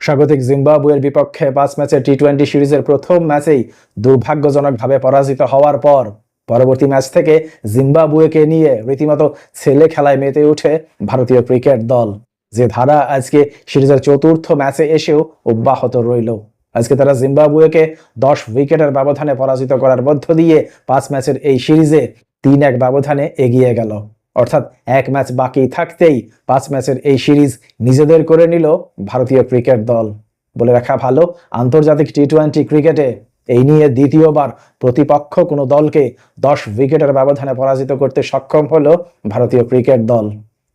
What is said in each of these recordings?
স্বাগতিক জিম্বাবুয়ের বিপক্ষে পাঁচ ম্যাচের টি টোয়েন্টি সিরিজের প্রথম ম্যাচেই দুর্ভাগ্যজনকভাবে পরাজিত হওয়ার পর পরবর্তী ম্যাচ থেকে জিম্বাবুয়েকে নিয়ে রীতিমতো ছেলে খেলায় মেতে উঠে ভারতীয় ক্রিকেট দল। যে ধারা আজকে সিরিজের চতুর্থ ম্যাচে এসেও অব্যাহত রইল। আজকে তারা জিম্বাবুয়েকে দশ উইকেটের ব্যবধানে পরাজিত করার মধ্য দিয়ে পাঁচ ম্যাচের এই সিরিজে তিন এক ব্যবধানে এগিয়ে গেল। অর্থাৎ এক ম্যাচ বাকি থাকতেই পাঁচ ম্যাচের এই সিরিজ নিজেদের করে নিল ভারতীয় ক্রিকেট দল। বলে রাখা ভালো, আন্তর্জাতিক টি টোয়েন্টি ক্রিকেটে এই নিয়ে দ্বিতীয়বার প্রতিপক্ষ কোনো দলকে দশ উইকেটের ব্যবধানে পরাজিত করতে সক্ষম হলো ভারতীয় ক্রিকেট দল।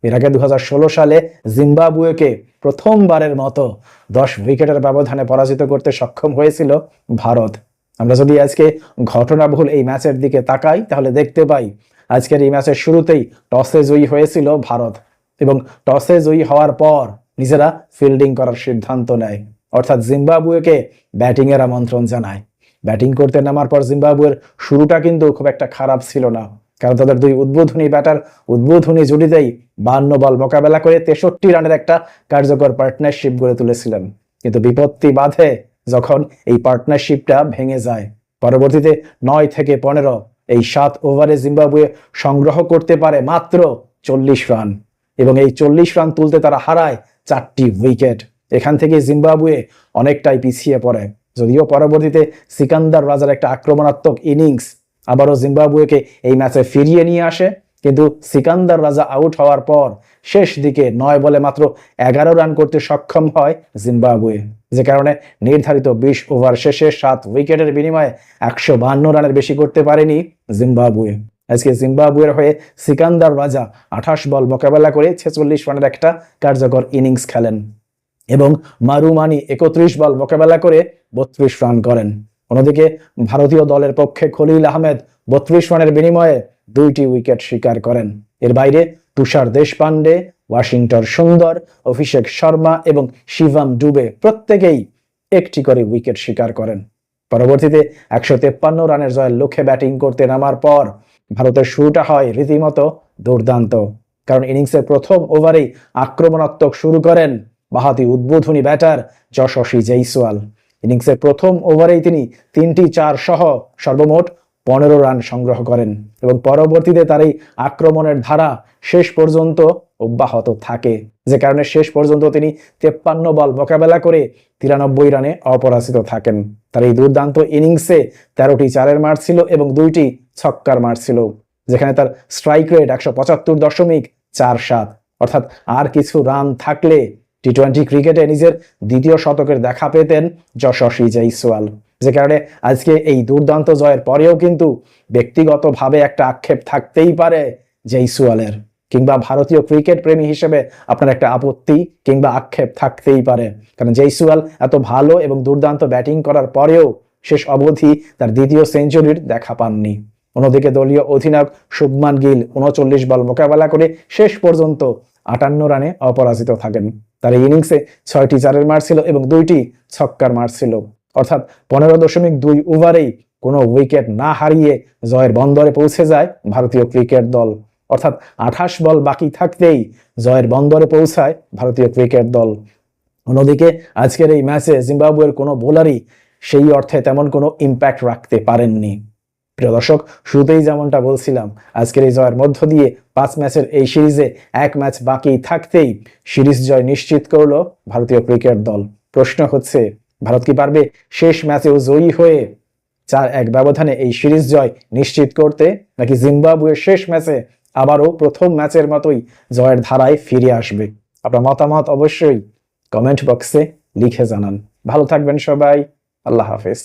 এর আগে দু হাজার ষোলো সালে জিম্বাবুয়েকে প্রথমবারের মতো দশ উইকেটের ব্যবধানে পরাজিত করতে সক্ষম হয়েছিল ভারত। আমরা যদি আজকে ঘটনাবহুল এই ম্যাচের দিকে তাকাই, তাহলে দেখতে পাই আজকের এই ম্যাচের শুরুতেই টসে জয়ী হয়েছিল ভারত এবং টসে জয়ী হওয়ার পর নিজেরা ফিল্ডিং করার সিদ্ধান্ত নেয়। অর্থাৎ জিম্বাবুয়েকে ব্যাটিংয়ের আমন্ত্রণ জানায়। ব্যাটিং করতে নামার পর জিম্বাবুয়ের শুরুটা কিন্তু খুব একটা খারাপ ছিল না। কারণ তাদের দুই উদ্বোধনী ব্যাটার উদ্বোধনী জুটিতেই বান্ন বল মোকাবেলা করে তেষট্টি রানের একটা কার্যকর পার্টনারশিপ গড়ে তুলেছিলেন। কিন্তু বিপত্তি বাধে যখন এই পার্টনারশিপটা ভেঙে যায়। পরবর্তীতে নয় থেকে পনেরো এই সাত ওভারে জিম্বাবুয়ে সংগ্রহ করতে পারে মাত্র চল্লিশ রান এবং এই চল্লিশ রান তুলতে তারা হারায় চারটি উইকেট। এখান থেকে জিম্বাবুয়ে অনেকটাই পিছিয়ে পড়ে। যদিও পরবর্তীতে সিকান্দার রাজার একটা আক্রমণাত্মক ইনিংস আবারও জিম্বাবুয়েকে এই ম্যাচে ফিরিয়ে নিয়ে আসে, কিন্তু সিকান্দার রাজা আউট হওয়ার পর শেষ দিকে নয় বলে মাত্র এগারো রান করতে সক্ষম হয় জিম্বাবুয়ে। যে কারণে নির্ধারিত বিশ ওভার শেষে সাত উইকেটের বিনিময়ে একশো বান্ন রানের বেশি করতে পারেনি জিম্বাবুয়ে। আজকে জিম্বাবুয়ের হয়ে সিকান্দার রাজা আঠাশ বল মোকাবেলা করে ছেচল্লিশ রানের একটা কার্যকর ইনিংস খেলেন এবং মারুমানি একত্রিশ বল মোকাবেলা করে বত্রিশ রান করেন। অন্যদিকে ভারতীয় দলের পক্ষে খলিল আহমেদ বত্রিশ রানের বিনিময়ে দুইটি উইকেট শিকার করেন। এর বাইরে তুষার দেশপান্ডে ওয়াশিংটন সুন্দর, অভিষেক শর্মা এবং শিবম ডুবে প্রত্যেকেই একটি করে উইকেট শিকার করেন। পরবর্তীতে একশো তেপ্পান্ন রানের জয়ের লক্ষ্যে ব্যাটিং করতে নামার পর ভারতের শুরুটা হয় রীতিমতো দুর্দান্ত। কারণ ইনিংসের প্রথম ওভারেই আক্রমণাত্মক শুরু করেন বাহাতি উদ্বোধনী ব্যাটার যশস্বী জৈসওয়াল ইনিংসের প্রথম ওভারেই তিনি তিনটি চার সহ সর্বমোট পনেরো রান সংগ্রহ করেন এবং পরবর্তীতে তার এই আক্রমণের ধারা শেষ পর্যন্ত অব্যাহত থাকে। যে কারণে শেষ পর্যন্ত তিনি তেপ্পান্ন বল মোকাবেলা করে তিরানব্বই রানে অপরাজিত থাকেন। তার এই দুর্দান্ত ইনিংসে তেরোটি চারের মার ছিল এবং দুইটি ছক্কার মার ছিল, যেখানে তার স্ট্রাইক রেট একশো পঁচাত্তর দশমিক চার সাত। অর্থাৎ আর কিছু রান থাকলে টি টোয়েন্টি ক্রিকেটে নিজের দ্বিতীয় শতকের দেখা পেতেন যশস্বী জৈসওয়াল যে কারণে আজকে এই দুর্দান্ত জয়ের পরেও কিন্তু ব্যক্তিগতভাবে একটা আক্ষেপ থাকতেই পারে জৈসওয়ালের কিংবা ভারতীয় ক্রিকেট প্রেমী হিসেবে আপনার একটা আপত্তি কিংবা আক্ষেপ থাকতেই পারে। কারণ জৈসওয়াল এত ভালো এবং দুর্দান্ত ব্যাটিং করার পরেও শেষ অবধি তার দ্বিতীয় সেঞ্চুরির দেখা পাননি। অন্যদিকে দলীয় অধিনায়ক শুভমান গিল উনচল্লিশ বল মোকাবেলা করে শেষ পর্যন্ত আটান্ন রানে অপরাজিত থাকেন। তার ইনিংসে ছয়টি চারের মার ছিল এবং দুইটি ছক্কার মার ছিল। অর্থাৎ পনেরো দশমিক দুই ওভারেই কোনো উইকেট না হারিয়ে জয়ের বন্দরে পৌঁছে যায় ভারতীয় ক্রিকেট দল। অর্থাৎ আঠাশ বল বাকি থাকতেই জয়ের বন্দরে পৌঁছায় ভারতীয় ক্রিকেট দল। অন্যদিকে আজকের এই ম্যাচে জিম্বাবুয়ের কোনো বোলারই সেই অর্থে তেমন কোনো ইম্প্যাক্ট রাখতে পারেননি। প্রিয় দর্শক, শুরুতেই যেমনটা বলছিলাম, আজকের এই জয়ের মধ্য দিয়ে পাঁচ ম্যাচের এই সিরিজে এক ম্যাচ বাকি থাকতেই সিরিজ জয় নিশ্চিত করল ভারতীয় ক্রিকেট দল। প্রশ্ন হচ্ছে ভারত কি পারবে? শেষ ম্যাচেও জয়ী হয়ে চার এক ব্যবধানে এই সিরিজ জয় নিশ্চিত করতে? নাকি জিম্বাবুয়ের শেষ ম্যাচে আবারও প্রথম ম্যাচের মতোই জয়ের ধারায় ফিরে আসবে? আপনার মতামত অবশ্যই কমেন্ট বক্সে লিখে জানান। ভালো থাকবেন সবাই। আল্লাহ হাফেজ।